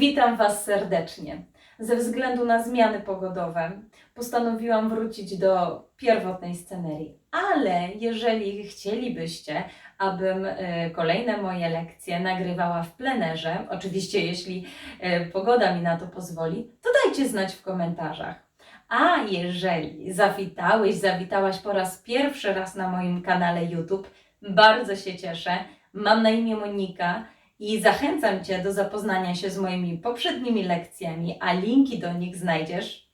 Witam Was serdecznie. Ze względu na zmiany pogodowe postanowiłam wrócić do pierwotnej scenerii. Ale jeżeli chcielibyście, abym e, kolejne moje lekcje nagrywała w plenerze, oczywiście jeśli e, pogoda mi na to pozwoli, to dajcie znać w komentarzach. A jeżeli zawitałeś, zawitałaś po raz pierwszy raz na moim kanale YouTube, bardzo się cieszę. Mam na imię Monika i zachęcam Cię do zapoznania się z moimi poprzednimi lekcjami, a linki do nich znajdziesz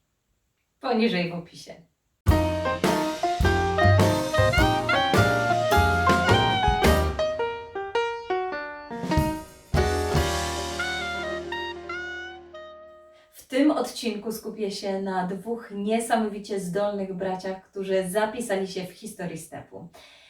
poniżej w opisie. W tym odcinku skupię się na dwóch niesamowicie zdolnych braciach, którzy zapisali się w historii stepu.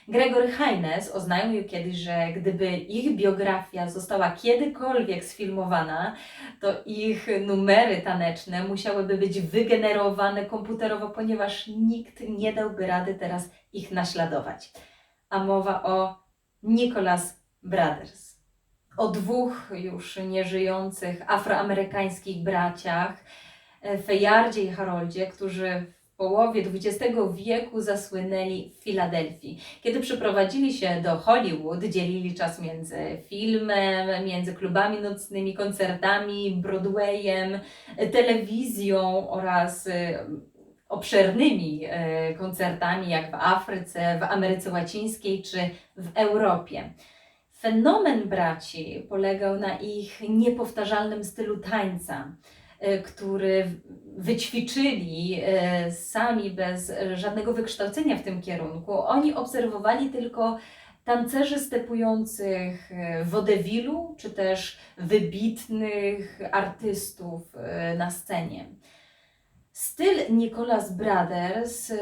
Gregory Hines oznajmił kiedyś, że gdyby ich biografia została kiedykolwiek sfilmowana, to ich numery taneczne musiałyby być wygenerowane komputerowo, ponieważ nikt nie dałby rady teraz ich naśladować. A mowa o Nicholas Brothers. O dwóch już nieżyjących afroamerykańskich braciach, e, Fejardzie i Haroldzie, którzy połowie XX wieku zasłynęli w Filadelfii. Kiedy przyprowadzili się do Hollywood, dzielili czas między filmem, między klubami nocnymi, koncertami, Broadwayem, telewizją oraz e, obszernymi e, koncertami, jak w Afryce, w Ameryce Łacińskiej czy w Europie. Fenomen braci polegał na ich niepowtarzalnym stylu tańca, który w- wyćwiczyli e, sami bez żadnego wykształcenia w tym kierunku. Oni obserwowali tylko tancerzy stepujących e, wodewilu, czy też wybitnych artystów e, na scenie. Styl Nicholas Brothers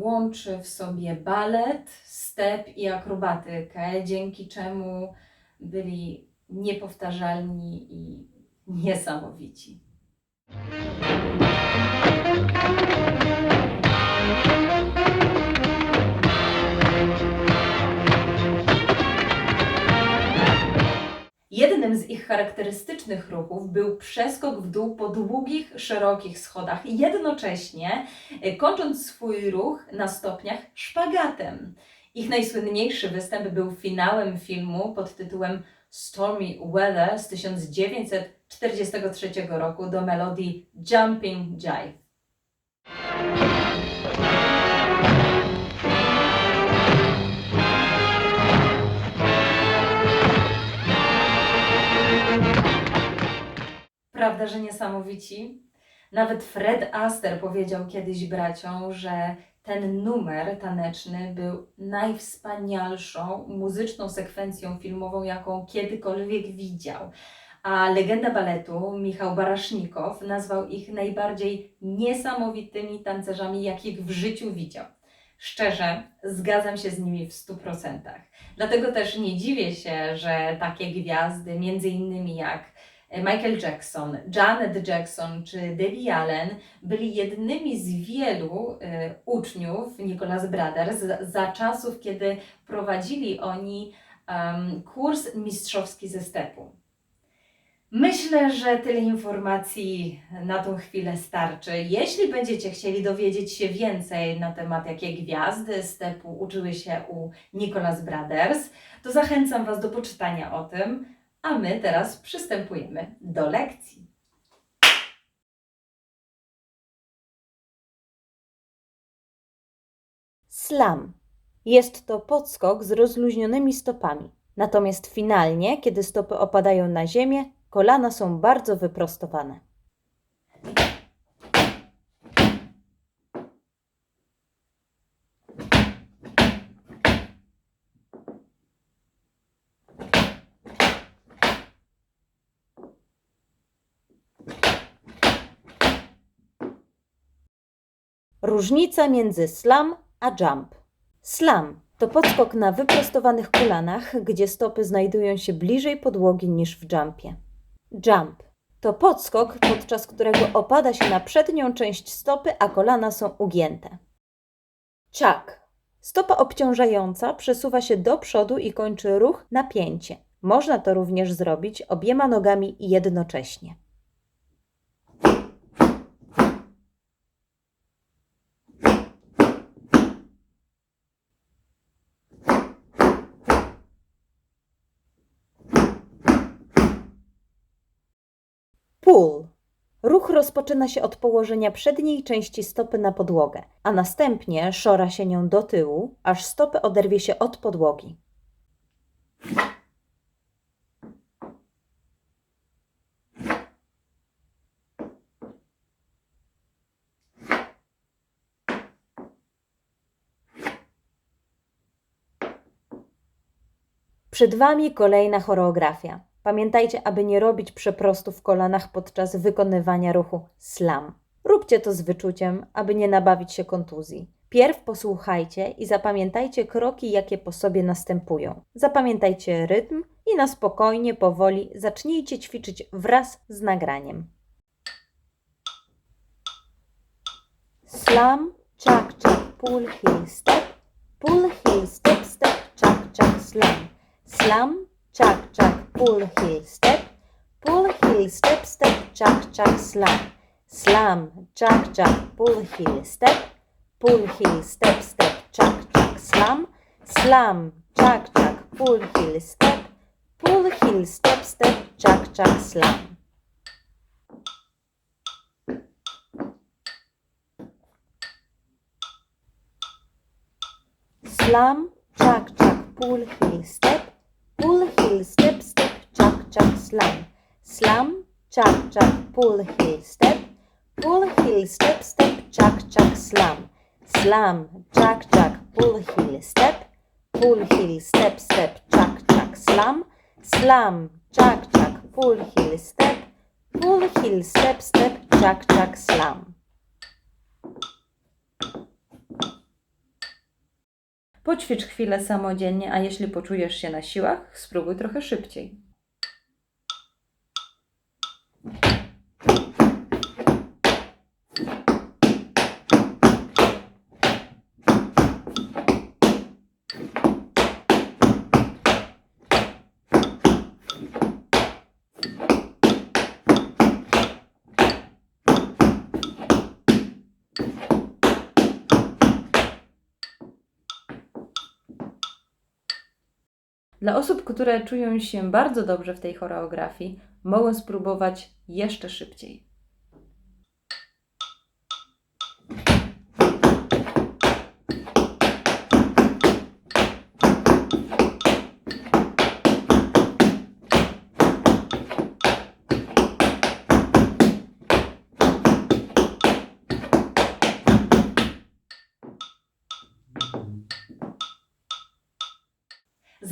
łączy w sobie balet, step i akrobatykę, dzięki czemu byli niepowtarzalni i niesamowici. Jednym z ich charakterystycznych ruchów był przeskok w dół po długich, szerokich schodach, jednocześnie e, kończąc swój ruch na stopniach szpagatem. Ich najsłynniejszy występ był finałem filmu pod tytułem Stormy Weather z 1943 roku do melodii Jumping Jive. Prawda, że niesamowici? Nawet Fred Astaire powiedział kiedyś braciom, że ten numer taneczny był najwspanialszą muzyczną sekwencją filmową, jaką kiedykolwiek widział. A legenda baletu Michał Barasznikow nazwał ich najbardziej niesamowitymi tancerzami, jakich w życiu widział. Szczerze, zgadzam się z nimi w 100%. Dlatego też nie dziwię się, że takie gwiazdy, między innymi jak Michael Jackson, Janet Jackson czy Debbie Allen byli jednymi z wielu e, uczniów Nicholas Brothers za, za czasów, kiedy prowadzili oni em, kurs mistrzowski ze stepu. Myślę, że tyle informacji na tą chwilę starczy. Jeśli będziecie chcieli dowiedzieć się więcej na temat, jakie gwiazdy stepu uczyły się u Nicholas Brothers, to zachęcam Was do poczytania o tym. A my teraz przystępujemy do lekcji. Slam. Jest to podskok z rozluźnionymi stopami. Natomiast finalnie, kiedy stopy opadają na ziemię, kolana są bardzo wyprostowane. Różnica między slam a jump. Slam to podskok na wyprostowanych kolanach, gdzie stopy znajdują się bliżej podłogi niż w jumpie. Jump to podskok, podczas którego opada się na przednią część stopy, a kolana są ugięte. Chuck. Stopa obciążająca przesuwa się do przodu i kończy ruch na pięcie. Można to również zrobić obiema nogami jednocześnie. Pull. Ruch rozpoczyna się od położenia przedniej części stopy na podłogę, a następnie szora się nią do tyłu, aż stopy oderwie się od podłogi. Przed Wami kolejna choreografia. Pamiętajcie, aby nie robić przeprostu w kolanach podczas wykonywania ruchu slam. Róbcie to z wyczuciem, aby nie nabawić się kontuzji. Pierw posłuchajcie i zapamiętajcie kroki, jakie po sobie następują. Zapamiętajcie rytm i na spokojnie, powoli zacznijcie ćwiczyć wraz z nagraniem. Slam, czak, czak, pull, heel, step, pull, heel, step, step, czak, czak, slam. Slam, czak, czak, pull, heel, step, pull, heel, step, step, czak, czak, slam. Slam, czak, czak, pull, heel, step, pull, heel, step, step, czak, czak, slam. Slam, czak, czak, pull, heel, step, pull, heel, step, step, czak, czak, slam. Slam, czak, czak, pull, heel, step, pull, heel, step, step, czak, czak, slam. Slam, czak, czak, pull, heel, step, pull, heel, step, step, czak, czak, slam. Slam, czak, czak, pull, heel, step, pull, heel, step, step, czak, czak, slam. Slam, czak, czak, pull, heel, step, pull, heel, step, step, czak, czak, slam. Poćwicz chwilę samodzielnie, a jeśli poczujesz się na siłach, spróbuj trochę szybciej. Dla osób, które czują się bardzo dobrze w tej choreografii, mogą spróbować jeszcze szybciej.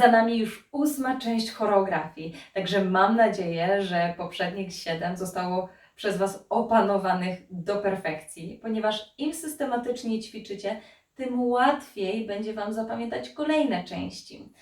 Za nami już ósma część choreografii, także mam nadzieję, że poprzednich siedem zostało przez Was opanowanych do perfekcji, ponieważ im systematyczniej ćwiczycie, tym łatwiej będzie Wam zapamiętać kolejne części.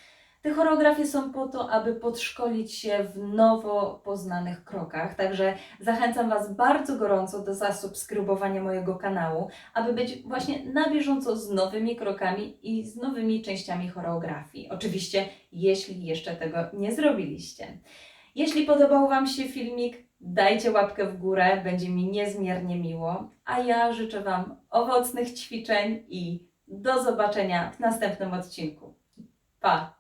Te choreografie są po to, aby podszkolić się w nowo poznanych krokach, także zachęcam Was bardzo gorąco do zasubskrybowania mojego kanału, aby być właśnie na bieżąco z nowymi krokami i z nowymi częściami choreografii. Oczywiście, jeśli jeszcze tego nie zrobiliście. Jeśli podobał Wam się filmik, dajcie łapkę w górę, będzie mi niezmiernie miło, a ja życzę Wam owocnych ćwiczeń i do zobaczenia w następnym odcinku. Pa!